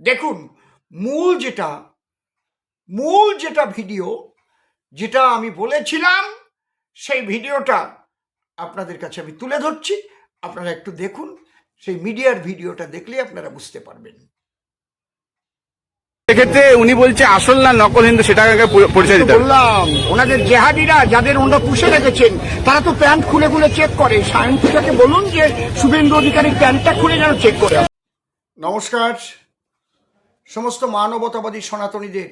দেখুন মূল যেটা মূল যেটা ভিডিও যেটা আমি বলেছিলাম সেই ভিডিওটা আপনাদের কাছে আমি তুলে ধরছি। আপনারা একটু দেখুন সেই মিডিয়ার ভিডিওটা দেখলে আপনারা বুঝতে পারবেন। সেক্ষেত্রে উনি বলছে আসল না নকল হিন্দু সেটা আগে পরিচয় দিতে বললাম ওনাদের জেহাদিরা যাদের ওনারা পুষে রেখেছেন তারা তো প্যান্ট খুলে খুলে চেক করে। সায়ন্তিকাকে বলুন যে শুভেন্দু অধিকারী প্যান্টটা খুলে যেন চেক করে। নমস্কার। সমস্ত মানবতাবাদী সনাতনীদের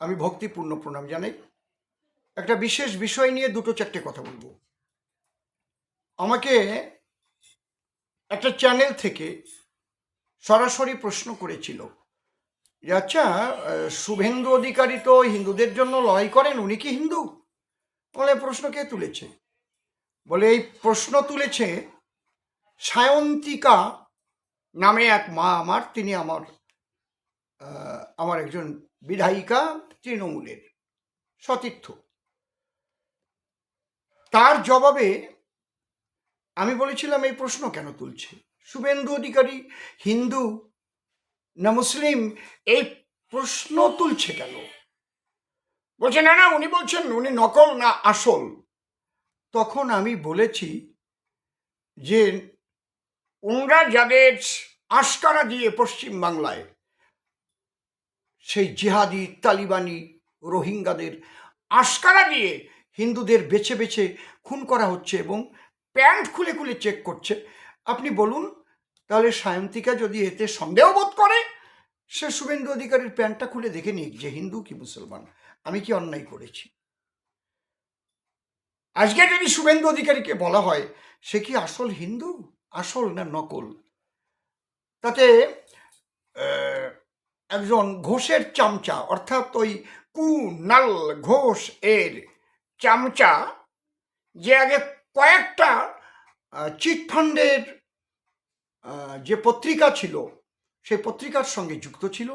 আমি ভক্তিপূর্ণ প্রণাম জানাই। একটা বিশেষ বিষয় নিয়ে দুটো চারটে কথা বলব। আমাকে একটা চ্যানেল থেকে সরাসরি প্রশ্ন করেছিল যে আচ্ছা শুভেন্দু অধিকারী তো হিন্দুদের জন্য লড়াই করেন, উনি কি হিন্দু? বলে, প্রশ্ন কে তুলেছে? বলে, এই প্রশ্ন তুলেছে সায়ন্তিকা নামে এক মা আমার, তিনি আমার আমার একজন বিধায়িকা তৃণমূলের সতীর্থ। তার জবাবে আমি বলেছিলাম, এই প্রশ্ন কেন তুলছে? শুভেন্দু অধিকারী, হিন্দু না মুসলিম, এই প্রশ্ন তুলছে কেন? বলছে, না না, উনি বলছেন, উনি নকল না আসল। তখন আমি বলেছি যে ওনরা যাদের আশকারা দিয়ে পশ্চিম বাংলায় সেই জিহাদি তালিবানি রোহিঙ্গাদের আশকারা দিয়ে হিন্দুদের বেছে বেছে খুন করা হচ্ছে এবং প্যান্ট খুলে খুলে চেক করছে। আপনি বলুন, তাহলে সায়ন্তিকা যদি এতে সন্দেহ বোধ করে, সে শুভেন্দু অধিকারীর প্যান্টটা খুলে দেখে নিক যে হিন্দু কি মুসলমান। আমি কি অন্যায় করেছি? আজকে যদি শুভেন্দু অধিকারীকে বলা হয়, সে কি আসল হিন্দু? আসল না নকল? তাতে একজন ঘোষের চামচা, অর্থাৎ ওই কু নাল ঘোষ এর চামচা, যে আগে কয়েকটা চিটফান্ডের যে পত্রিকা ছিল, সেই পত্রিকার সঙ্গে যুক্ত ছিল।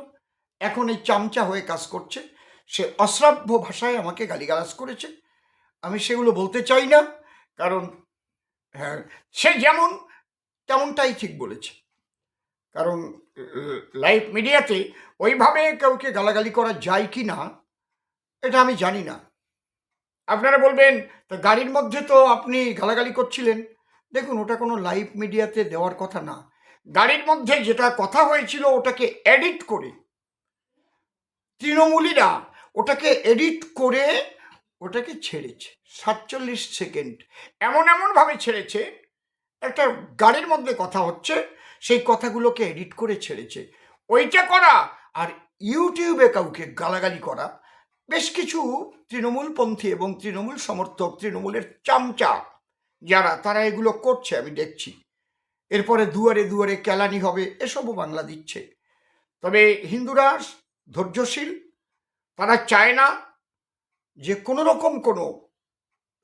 এখন এই চামচা হয়ে কাজ করছে। সে অশ্রাব্য ভাষায় আমাকে গালিগালাজ করেছে। আমি সেগুলো বলতে চাই না, কারণ হ্যাঁ সে যেমন, তেমনটাই ঠিক বলেছে। কারণ লাইভ মিডিয়াতে ওইভাবে কাউকে গালাগালি করা যায় কি না, এটা আমি জানি না। আপনারা বলবেন, তা গাড়ির মধ্যে তো আপনি গালাগালি করছিলেন। দেখুন, ওটা কোনো লাইভ মিডিয়াতে দেওয়ার কথা না। গাড়ির মধ্যে যেটা কথা হয়েছিল, ওটাকে এডিট করে, তৃণমূলীরা ওটাকে এডিট করে, ওটাকে ছেড়েছে, সাতচল্লিশ সেকেন্ড এমন এমনভাবে ছেড়েছে, একটা গাড়ির মধ্যে কথা হচ্ছে সেই কথাগুলোকে এডিট করে ছেড়েছে। ওইটা করা আর ইউটিউবে কাউকে গালাগালি করা বেশ কিছু তৃণমূলপন্থী এবং তৃণমূল সমর্থক, তৃণমূলের চামচা যারা, তারা এগুলো করছে, আমি দেখছি। এরপরে দুয়ারে দুয়ারে কেলানি হবে, এসবও বাংলা দিচ্ছে। তবে হিন্দুরা ধৈর্যশীল, তারা চায় না যে কোনো রকম কোনো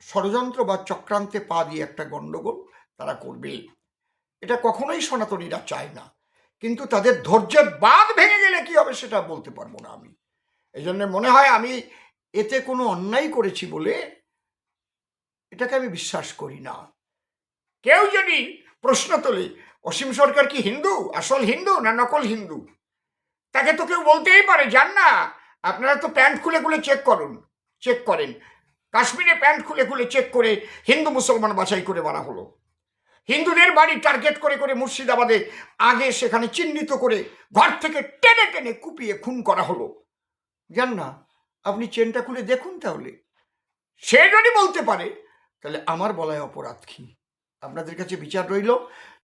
ষড়যন্ত্র বা চক্রান্তে পা দিয়ে একটা গণ্ডগোল তারা করবে। এটা কখনোই সনাতনীরা চায় না। কিন্তু তাদের ধৈর্যের বাঁধ ভেঙে গেলে কি হবে সেটা বলতে পারব না আমি। এই জন্য মনে হয় আমি এতে কোনো অন্যায় করেছি বলে এটাকে আমি বিশ্বাস করি না। কেউ যদি প্রশ্ন তোলে, অসীম সরকার কি হিন্দু? আসল হিন্দু না নকল হিন্দু? তাকে তো কেউ বলতেই পারে, যান না। আপনারা তো প্যান্ট খুলে খুলে চেক করুন, চেক করেন। কাশ্মীরে প্যান্ট খুলে খুলে চেক করে হিন্দু মুসলমান বাছাই করে মারা হলো। হিন্দুদের বাড়ি টার্গেট করে করে মুর্শিদাবাদে আগে সেখানে চিহ্নিত করে ঘর থেকে টেনে টেনে কুপিয়ে খুন করা হলো। জান না, আপনি চেনটা খুলে দেখুন তাহলে। সে যদি বলতে পারে, তাহলে আমার বলায় অপরাধ কি? আপনাদের কাছে বিচার রইল।